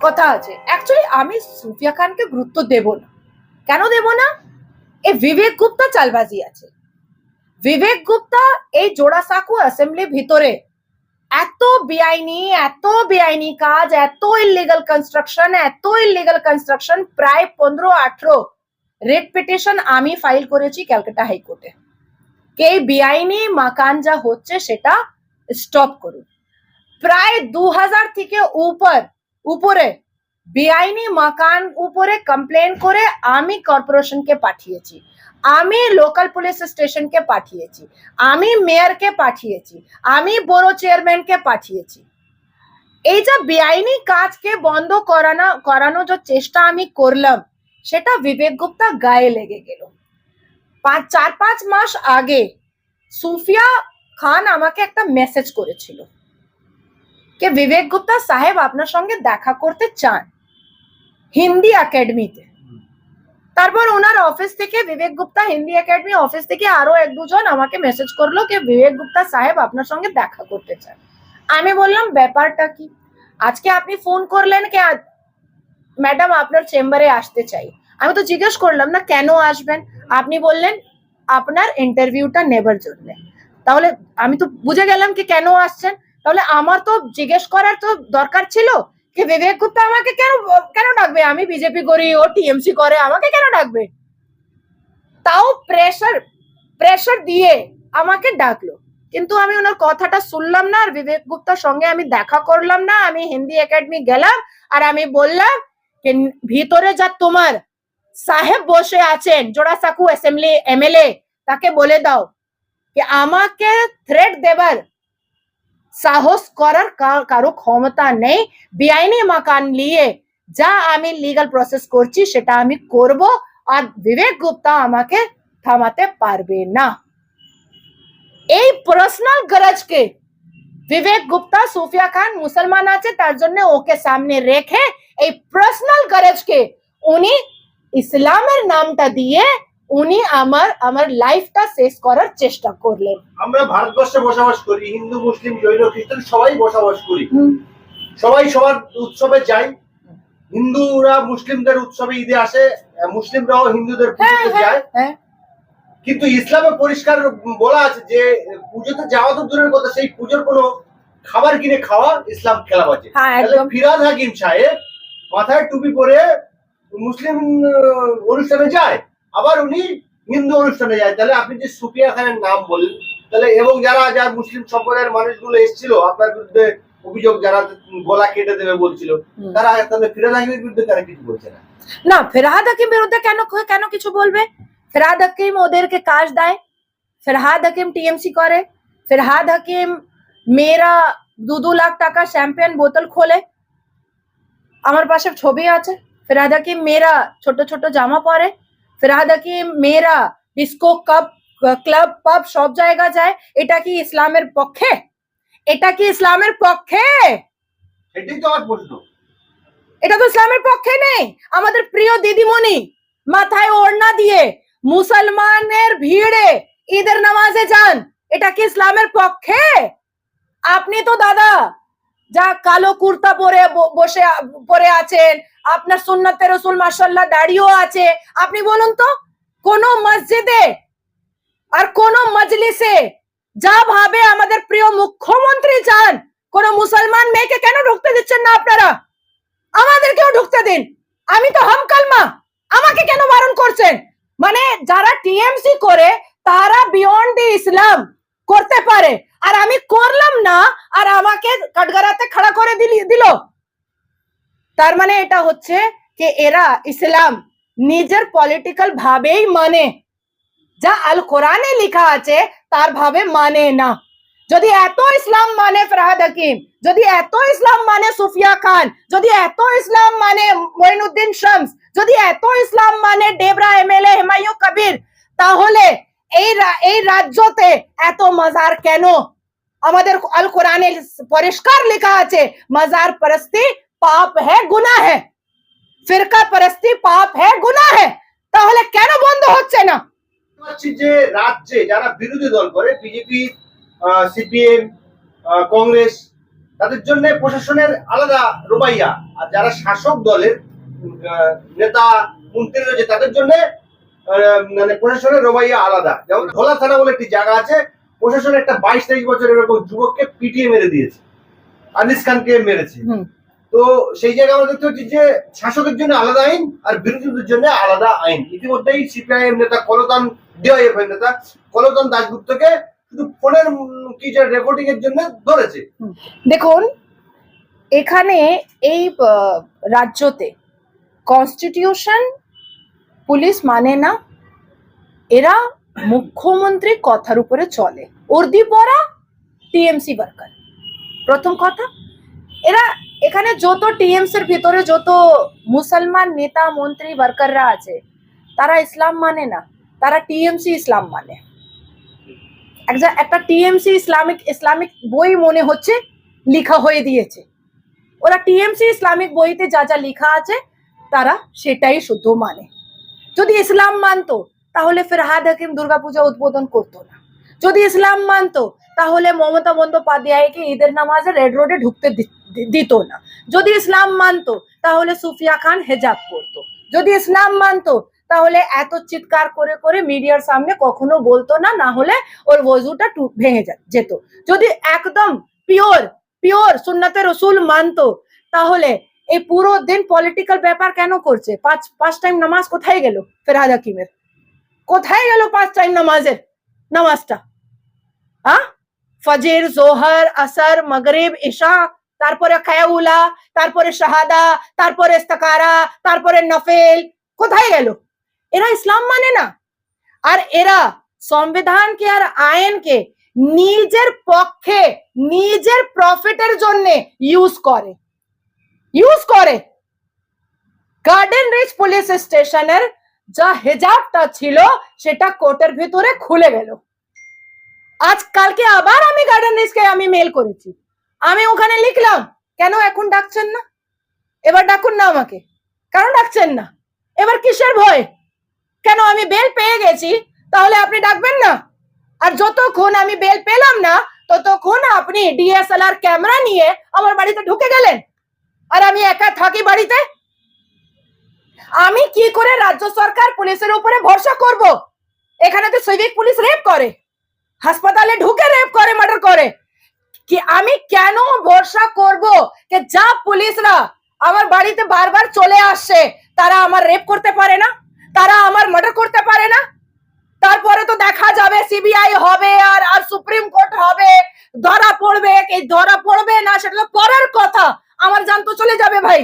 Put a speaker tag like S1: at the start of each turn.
S1: কথা আছে। অ্যাকচুয়ালি আমি সুফিয়া খানকে গুরুত্ব দেব না। কেন দেব না? এ বিবেক গুপ্তা চালবাজি আছে। বিবেক গুপ্তা এই জোড়াসাঁকু অ্যাসেম্বলির ভিতরে এত বেআইনি এত বেআইনি কাজ, এত ইলিগাল কনস্ট্রাকশন এত ইলিগাল কনস্ট্রাকশন প্রায় পনেরো, আঠেরো রেড পিটিশন আমি ফাইল করেছি ক্যালকাটা হাইকোর্টে। কে বেআইনি মাকান যা হচ্ছে সেটা স্টপ করুন। প্রায় দু হাজার থেকে উপর উপরে, বেআইনি মাকান উপরে কমপ্লেন করে আমি কর্পোরেশনকে পাঠিয়েছি, আমি লোকাল পুলিশ স্টেশনকে পাঠিয়েছি, আমি মেয়রকে পাঠিয়েছি, আমি বড় চেয়ারম্যানকে পাঠিয়েছি। এই যে বেআইনি কাজকে বন্ধ করানো করানো যে চেষ্টা আমি করলাম, সেটা বিবেক গুপ্তা গায়ে লেগে গেল। পাঁচ, চার, পাঁচ মাস আগে সুফিয়া খান আমাকে একটা মেসেজ করেছিল। কে বিবেক গুপ্তা সাহেব আপনার সঙ্গে দেখা করতে চান হিন্দি একাডেমিতে। তারপর ওনার অফিস থেকে বিবেক গুপ্তা হিন্দি একাডেমি অফিস থেকে আরও এক দুজন আমাকে মেসেজ করল যে বিবেক গুপ্তা সাহেব আপনার সঙ্গে দেখা করতে চান। আমি বললাম, ব্যাপারটা কি? আজকে আপনি ফোন করলেন কে? ম্যাডাম, আপনার চেম্বারে আসতে চাই। আমি তো জিজ্ঞেস করলাম, না, কেন আসবেন? আপনি বললেন, আপনার ইন্টারভিউটা নেবার জন্য। তাহলে আমি তো বুঝে গেলাম কি কেন আসছেন। তাহলে আমার তো জিজ্ঞেস করার তো দরকার ছিল যে বিবেক গুপ্তা আমাকে কেন কেন ডাকবে? আমি বিজেপি করি, ও টিএমসি করে, আমাকে কেন ডাকবে? তাও প্রেশার প্রেশার দিয়ে আমাকে ডাকলো। কিন্তু আমি ওনার কথাটা শুনলাম না, আর বিবেক গুপ্তার সঙ্গে আমি দেখা করলাম না, আমি হিন্দি একাডেমি গেলাম, আর আমি বললাম ভিতরে যা তোমার, সাহেব বসে আছেন জোড়াসাঁকু অ্যাসেম্বলি এমএলএ তাকে বলে দাও আমাকে থ্রেট দেবার সাহস করার কারও ক্ষমতা নেই বেআইনি মাকান নিয়ে যা আমি লিগ্যাল প্রসেস করছি সেটা আমি করব আর বিবেক গুপ্তা আমাকে থামাতে পারবে না এই পার্সোনাল গরজকে বিবেক গুপ্তা সুফিয়া খান মুসলমান আছে তার জন্য ওকে সামনে রেখে এই পার্সোনাল গরজকে উনি ইসলামের নামটা দিয়ে উনি আমার আমার লাইফটা শেষ করার চেষ্টা করলেন।
S2: আমরা ভারতবর্ষে বসবাস করি হিন্দু মুসলিম জৈন খ্রিস্টান সবাই বসবাস করি। সবাই সবার উৎসবে যাই। হিন্দুরা মুসলিমদের উৎসবে ঈদে আসে মুসলিমরাও হিন্দুদের
S1: হ্যাঁ
S2: পুজোতে
S1: হ্যাঁ
S2: যায়।
S1: হ্যাঁ।
S2: কিন্তু ইসলামে পরিষ্কার বলা আছে যে পুজোতে যাওয়া তো দূরের কথা সেই পুজোর কোনো খাবার কিনে খাওয়া ইসলাম খেলা
S1: একদম।
S2: ফিরাদ হাকিম সাহেব মাথায় টুপি পরে মুসলিম অনুষ্ঠানে যায়। আবার উনি হিন্দু অনুষ্ঠানে যায়। তাহলে আপনি যে সুফিয়া খানের নাম বলেন তাহলে এবং যারা যারা মুসলিম সম্প্রদায়ের মানুষগুলো এসেছিল আপনার বিরুদ্ধে অভিযোগ যারা গলা কেটে দেবে বলছিল। তারা তাহলে ফিরাদ হাকিমের বিরুদ্ধে তারা কিছু বলছে না।
S1: না ফেরহাদ হাকিম বিরুদ্ধে কেন কেন কিছু বলবে? ফেরহাদ হাকিম ওদেরকে কাজ দেয়। ফেরহাদ হাকিম টিএমসি করে। ফেরহাদ হাকিম মেয়েরা দু দু লাখ টাকা শ্যাম্পেন বোতল খোলে। আমার পাশে ছবি আছে। ফেরহাদ হাকিম মেয়েরা ছোট ছোট জামা পরে। ফেরহাদ হাকিম মেয়েরা ডিস্কো কাপ ক্লাব পাব সব জায়গা যায় এটা কি ইসলামের পক্ষে এটা কি ইসলামের পক্ষে
S2: সেটাই তো আমার প্রশ্ন
S1: এটা তো ইসলামের পক্ষে নেই আমাদের প্রিয় দিদিমণি মাথায় ওড়না দিয়ে মুসলমানের ভিড়ে ঈদের নামাজে যান এটা কি ইসলামের পক্ষে আপনি তো দাদা যা কালো কুর্তা পরে বসে পরে আছেন, আপনার সুন্নাতে রসুল মাসাল্লাহ দাড়িও আছে। আপনি বলুন তো, কোন মসজিদে আর কোন মজলিসে যা ভাবে আমাদের প্রিয় মুখ্যমন্ত্রী যান কোন মুসলমান মেয়েকে কেন ঢুকতে দিচ্ছেন না আপনারা? আমাদেরকেও ঢুকতে দিন। আমি তো হাম কালমা আমাকে কেন বারণ করছেন? মানে যারা টিএমসি করে, তারা বিয়ন্ড দি ইসলাম করতে পারে। আর আমি করলাম না, আর আমাকে কাঠগারাতে খাড়া করে দিলি, দিল। তার মানে এটা হচ্ছে যে এরা ইসলাম নিজের পলিটিক্যাল ভাবেই মানে। যা আল কোরআনে লেখা আছে, তার ভাবে মানে না। যদি এত ইসলাম মানে ফরহাদ হাকিম, যদি এত ইসলাম মানে সুফিয়া খান, যদি এত ইসলাম মানে মঈনুদ্দিন শামস, যদি এত ইসলাম মানে ডেবরা এমএলএ হুমায়ুন কবির, তাহলে এই এই রাজ্যতে এত মাজার কেন? আমাদের আল কোরআনে পরিষ্কার লেখা আছে, মাজার পরস্তি পাপ হ্যাঁ গুনা হ্যাঁ ফিরকা পরস্তি পাপ হ্যাঁ গুনা হ্যাঁ তাহলে কেন বন্ধ হচ্ছে না?
S2: যে রাজ্যে যারা বিরোধী দল করে, বিজেপি সিপিএম কংগ্রেস, তাদের জন্য প্রশাসনের আলাদা রোবাইয়া। আর যারা শাসক দলের নেতা, মন্ত্রী রয়েছে, তাদের জন্য মানে প্রশাসনের রবাইয়া আলাদা। যেমন ধোলা থানা বলে একটি জায়গা আছে প্রশাসন একটা বাইশ তেইশ বছরের এরকম যুবককে পিটিয়ে মেরে দিয়েছে। আনিস খানকে মেরেছে। তো সেই জায়গায় আমরা দেখতে পাচ্ছি যে শাসকের জন্য আলাদা আইন আর বিরোধীদের জন্য আলাদা আইন। ইতিমধ্যেই সিপিআইএম নেতা কলতান ডিআইএফআই নেতা কলতান দাশগুপ্তকে শুধু ফোনের উম, কি রেকর্ডিং এর জন্য ধরেছে।
S1: দেখুন এখানে এই রাজ্যতে কনস্টিটিউশন পুলিশ মানে না, এরা মুখ্যমন্ত্রী কথার উপরে চলে। উর্দি পড়া টিএমসি ওয়ার্কার প্রথম কথা, এরা এখানে যত টিএমসির ভিতরে যত মুসলমান নেতা, মন্ত্রী ওয়ার্কাররা আছে, তারা ইসলাম মানে না, তারা টিএমসি ইসলাম মানে। একটা টিএমসি ইসলামিক ইসলামিক বই মনে হচ্ছে লিখা হয়ে দিয়েছে। ওরা টিএমসি ইসলামিক বইতে যা যা লেখা আছে, তারা সেটাই শুদ্ধ মানে। যদি ইসলাম মানতো, তাহলে ফেরহাদ হাকিম দুর্গাপূজা উদ্বোধন করতো না। যদি ইসলাম মানতো, তাহলে মমতা বন্দ্যোপাধ্যায়কে ঈদের নামাজে রেড রোডে ঢুকতে দিত না। যদি ইসলাম মানতো, তাহলে সুফিয়া খান হেজাব করতো। যদি ইসলাম মানতো, তাহলে এত চিৎকার করে করে মিডিয়ার সামনে কখনো বলতো না না হলে ওর ওজুটা ভেঙে যেত। যদি একদম পিওর পিওর সুন্নাতে রসুল মানতো, তাহলে এই পুরো দিন পলিটিক্যাল ব্যাপার কেন করছে? পাঁচ পাঁচ টাইম নামাজ কোথায় গেল ফেরহাদ হাকিমের? কোথায় গেল পাঁচ টাইম নামাজের? নামাজটা? হ্যাঁ ফজর, জোহর, আসর, মগরিব ঈশা তারপরে খায়াউলা, তারপরে শাহাদা, তারপরে ইস্তাকারা, তারপরে নফেল, কোথায় গেল? এরা ইসলাম মানে না। আর এরা সংবিধানকে আর আইনকে নিজের পক্ষে, নিজের প্রফিটের জন্য ইউজ করে। ইউজ করে। গার্ডেন রিচ পুলিশ স্টেশনের যা হেজাবটা ছিল, সেটা কোর্টের ভিতরে খুলে গেল। আজ কালকে আবার আমি গার্ডেন রিচকে আমি মেল করেছি। আমি ওখানে লিখলাম, কেন এখন ডাকছেন না? এবার ডাকুন না আমাকে। কেন ডাকছেন না। এবার কিসের ভয়? কেন আমি বেল পেয়ে গেছি? তাহলে আপনি ডাকবেন না? আর যতক্ষণ আমি বেল পেলাম না, ততক্ষণ আপনি ডিএসএলআর ক্যামেরা নিয়ে আমার বাড়িতে ঢুকে গেলেন। আর আমি একা থাকি বাড়িতে? আমি কি করে রাজ্য সরকার পুলিশের উপরে ভরসা করব? এখানে তো সিভিক পুলিশ রেপ করে। হাসপাতালে ঢুকে রেপ করে, মার্ডার করে। কি আমি কেন ভরসা করব যে যা পুলিশরা আমার বাড়িতে বারবার চলে আসছে, তারা আমার রেপ করতে পারে না? তারা আমার মার্ডার করতে পারে না? তারপরে তো দেখা যাবে সিবিআই হবে আর আর সুপ্রিম কোর্ট হবে। ধরা পড়বে কি ধরা পড়বে না, সেটা তো পরের কথা। আমার জান তো চলে যাবে ভাই।